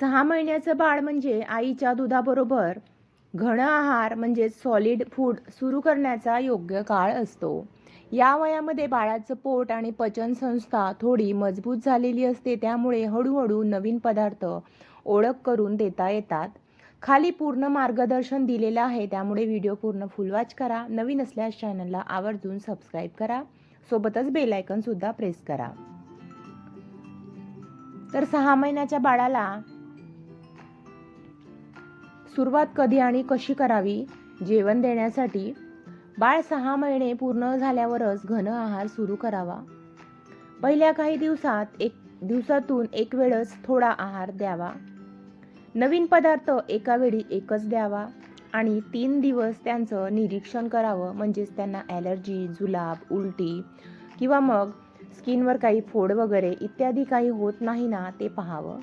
सहा महिन्याचं बाळ म्हणजे आईच्या दुधाबरोबर घन आहार म्हणजे सॉलिड फूड सुरू करण्याचा योग्य काळ असतो. या वयामध्ये बाळाचं पोट आणि पचन संस्था थोडी मजबूत झालेली असते त्यामुळे हळूहळू नवीन पदार्थ ओळख करून देता येतात. खाली पूर्ण मार्गदर्शन दिलेलं आहे त्यामुळे व्हिडिओ पूर्ण फुलवाच करा. नवीन असल्यास चॅनलला आवर्जून सबस्क्राईब करा. सोबतच बेलायकनसुद्धा सुद्धा प्रेस करा. तर सहा महिन्याच्या बाळाला सुरुवात कधी आणि कशी करावी? जेवण देण्यासाठी बाळ सहा महिने पूर्ण झाल्यावरच घन आहार सुरू करावा. पहिल्या काही दिवसात एक दिवसातून एक वेळच थोडा आहार द्यावा. नवीन पदार्थ एका वेळी एकच द्यावा आणि तीन दिवस त्यांचं निरीक्षण करावं. म्हणजेच त्यांना ॲलर्जी जुलाब उलटी किंवा मग स्किनवर काही फोड वगैरे इत्यादी काही होत नाही ना ते पाहावं.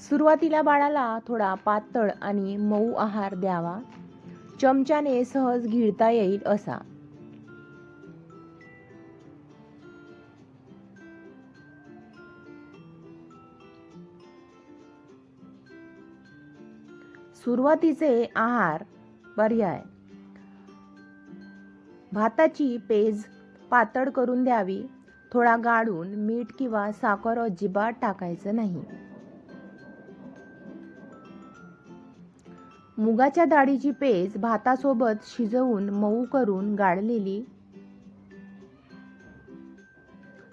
सुरुवातीला बाळाला थोडा पातळ आणि मऊ आहार द्यावा. चमच्याने सहज गिळता येईल असा. सुरुवातीचे आहार पर्याय. भाताची पेज पातळ करून द्यावी. थोडा गाळून मीठ किंवा साखर अजिबात टाकायचं नाही. मुगाच्या डाळीची पेज भातासोबत शिजवून मऊ करून गाळलेली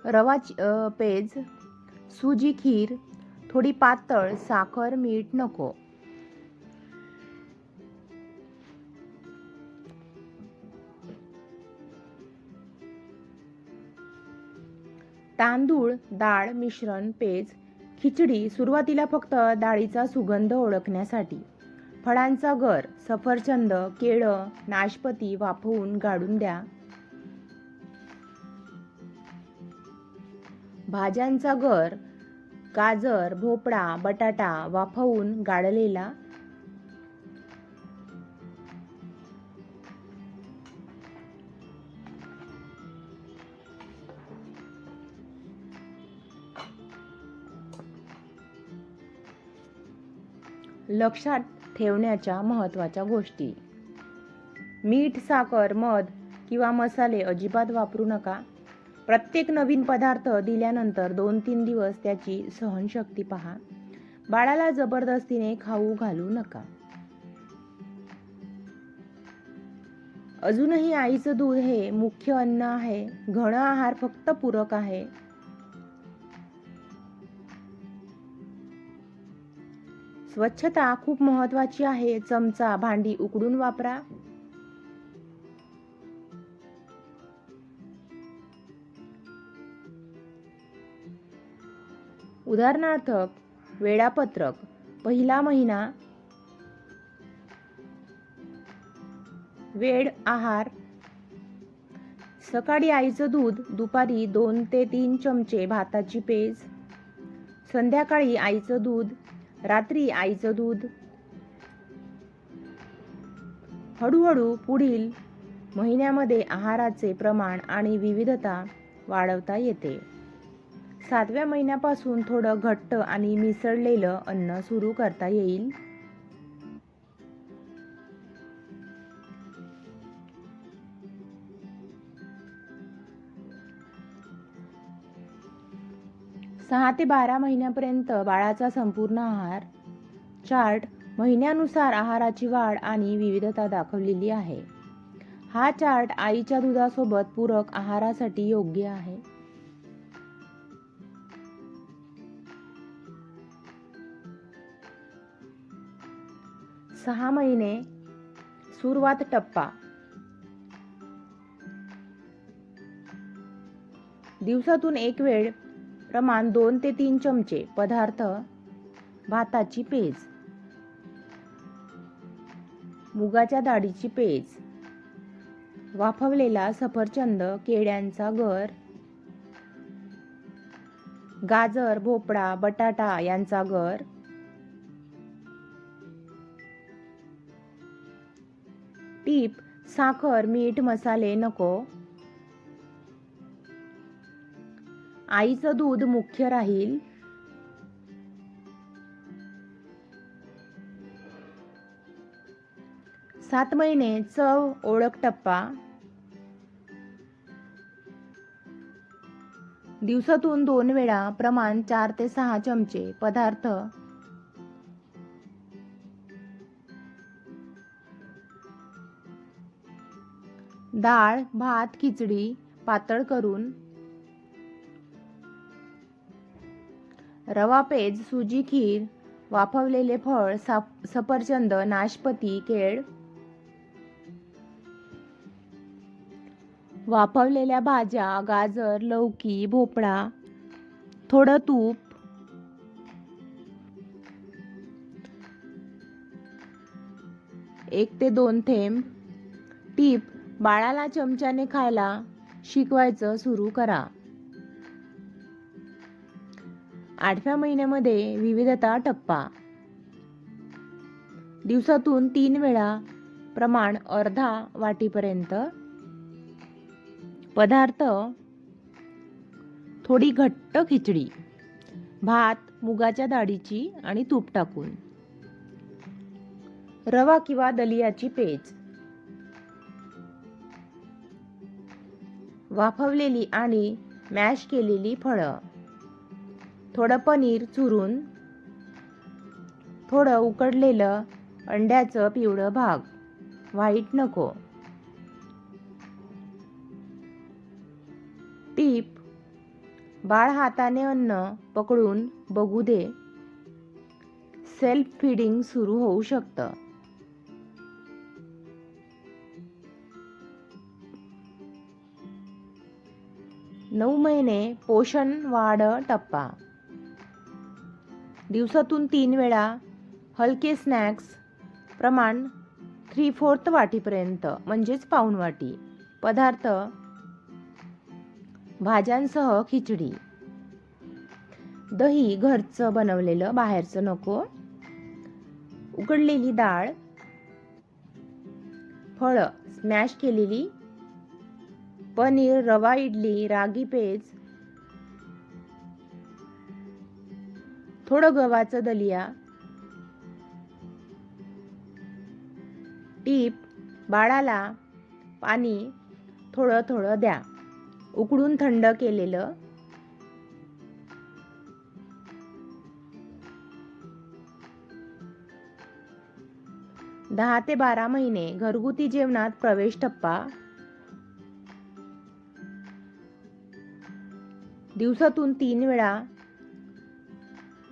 रवाची पेज सुजी खीर थोडी पातळ साखर मीठ नको. तांदूळ डाळ मिश्रण पेज खिचडी सुरुवातीला फक्त डाळीचा सुगंध ओळखण्यासाठी. फळांचा घर सफरचंद केळं नाशपती वाफवून गाडून द्या. भाज्यांचा घर गाजर भोपळा बटाटा वाफवून गाळलेला लक्षात ठेवण्याच्या महत्त्वाच्या गोष्टी. मीठ साखर मध किंवा मसाले अजिबात वापरू नका. प्रत्येक नवीन पदार्थ दिल्यानंतर दोन तीन दिवस त्याची सहनशक्ती पहा. बाळाला जबरदस्तीने खाऊ घालू नका. अजूनही आईचं दूध हे मुख्य अन्न आहे. घन आहार फक्त पूरक आहे. स्वच्छता खूप महत्वाची आहे. चमचा भांडी उकडून वापरा. उदाहरणार्थ वेळापत्रक पहिला महिना वेळ आहार सकाळी आईचं दूध दुपारी दोन ते तीन चमचे भाताची पेज संध्याकाळी आईचं दूध रात्री आईचं दूध. हळूहळू पुढील महिन्यामध्ये आहाराचे प्रमाण आणि विविधता वाढवता येते. सातव्या महिन्यापासून थोडं घट्ट आणि मिसळलेलं अन्न सुरू करता येईल. सहा ते बारा महिन्यापर्यंत बाळाचा संपूर्ण आहार चार्ट महिन्यानुसार आहाराची वाढ आणि विविधता दाखवलेली आहे. हा चार्ट आईच्या दुधासोबत पूरक आहारासाठी योग्य आहे. सहा महिने सुरुवात टप्पा. दिवसातून एक वेळ प्रमाण दोन ते तीन चमचे. पदार्थ भाताची पेज. मुगाच्या डाळीची पेज. वाफवलेला सफरचंद केळ्यांचा गर. गाजर भोपळा बटाटा यांचा गर. टीप साखर मीठ मसाले नको. आईचं दूध मुख्य राहील. सात महिने चव ओळख टप्पा. दिवसातून दोन वेळा प्रमाण चार ते सहा चमचे पदार्थ. डाळ भात खिचडी पातळ करून. रवा पेज सुजी खीर वाफवलेले फळ साप सफरचंद नाशपती केळ वाफवलेल्या भाज्या गाजर लौकी भोपळा थोडं तूप एक ते दोन थेंब. टीप बाळाला चमच्याने खायला शिकवायचं सुरू करा. आठव्या महिन्यामध्ये विविधता टप्पा. दिवसातून तीन वेळा प्रमाण अर्धा वाटीपर्यंत. पदार्थ थोडी घट्ट खिचडी भात मुगाच्या डाळीची आणि तूप टाकून. रवा किंवा दलियाची पेज. वाफवलेली आणि मॅश केलेली फळं. थोडं पनीर चुरून थोडं उकडलेलं अंड्याचं पिवळं भाग. व्हाईट नको. टीप बाळ हाताने अन्न पकडून बघू दे. सेल्फ फीडिंग सुरू होऊ शकतं. नऊ महिने पोषण वाढ टप्पा. दिवसातून तीन वेळा हलके स्नॅक्स प्रमाण थ्री फोर्थ वाटीपर्यंत म्हणजेच पाऊण वाटी. पदार्थ भाज्यांसह खिचडी. दही घरचं बनवलेलं बाहेरचं नको. उकडलेली डाळ. फळं स्मॅश केलेली. पनीर रवा इडली रागी पेज. थोडं गव्हाचं दलिया टीप बाळाला पाणी थोडं थोडं द्या. उकडून थंड केलेलं दहा ते बारा महिने घरगुती जेवणात प्रवेश टप्पा दिवसातून तीन वेळा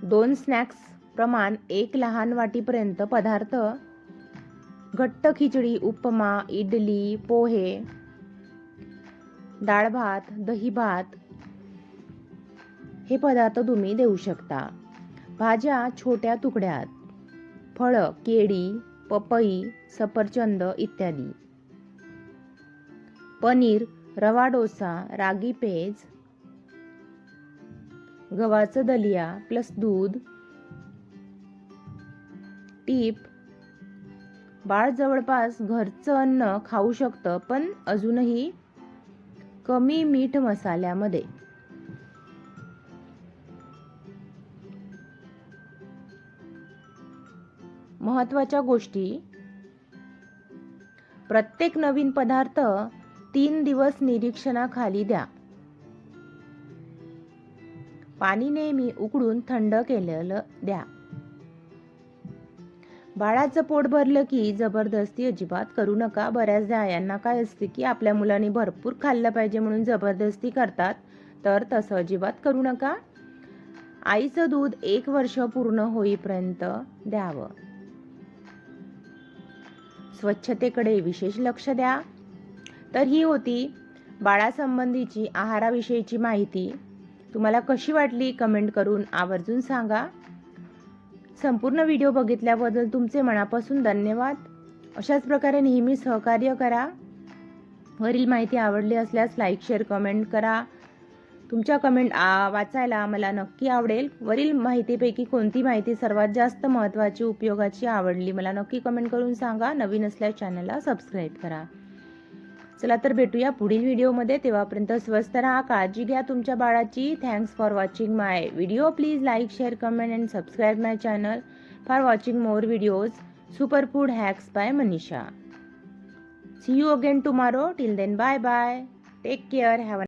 दोन स्नॅक्स प्रमाण एक लहान वाटीपर्यंत पदार्थ घट्ट खिचडी उपमा इडली पोहे डाळ भात दही भात हे पदार्थ तुम्ही देऊ शकता. भाज्या छोट्या तुकड्यात फळं केळी पपई सफरचंद इत्यादी. पनीर रवा डोसा रागी पेज गव्हाचं दलिया प्लस दूध. टीप बाळ जवळपास घरचं अन्न खाऊ शकतं पण अजूनही कमी मीठ मसाल्यामध्ये. महत्त्वाच्या गोष्टी. प्रत्येक नवीन पदार्थ तीन दिवस निरीक्षणाखाली द्या. पाणी नेहमी उकडून थंड केलेलं द्या. बाळाचं पोट भरलं की जबरदस्ती अजिबात करू नका. बऱ्याचदा आयांना काय असते की आपल्या मुलांनी भरपूर खाल्लं पाहिजे म्हणून जबरदस्ती करतात तर तसं अजिबात करू नका. आईचं दूध एक वर्ष पूर्ण होईपर्यंत द्यावं. स्वच्छतेकडे विशेष लक्ष द्या. तर ही होती बाळासंबंधीची आहाराविषयीची माहिती. तुम्हाला कशी वाटली कमेंट करून आवर्जून सांगा. संपूर्ण व्हिडिओ बघितल्याबद्दल तुमचे मनापासून धन्यवाद. अशाच प्रकारे नेहमी सहकार्य करा. वरील माहिती आवडली असल्यास लाईक शेअर कमेंट करा. तुमच्या कमेंट आ वाचायला मला नक्की आवडेल. वरील माहितीपैकी कोणती माहिती सर्वात जास्त महत्त्वाची उपयोगाची आवडली मला नक्की कमेंट करून सांगा. नवीन असल्यास चॅनलला सबस्क्राईब करा. चला तर भेटूया पुढील व्हिडिओमध्ये. तेव्हापर्यंत स्वस्त राहा काळजी घ्या तुमच्या बाळाची. Thanks for watching my video please like share comment and subscribe my channel for watching more videos super food hacks bye Manisha see you again tomorrow till then bye bye take care have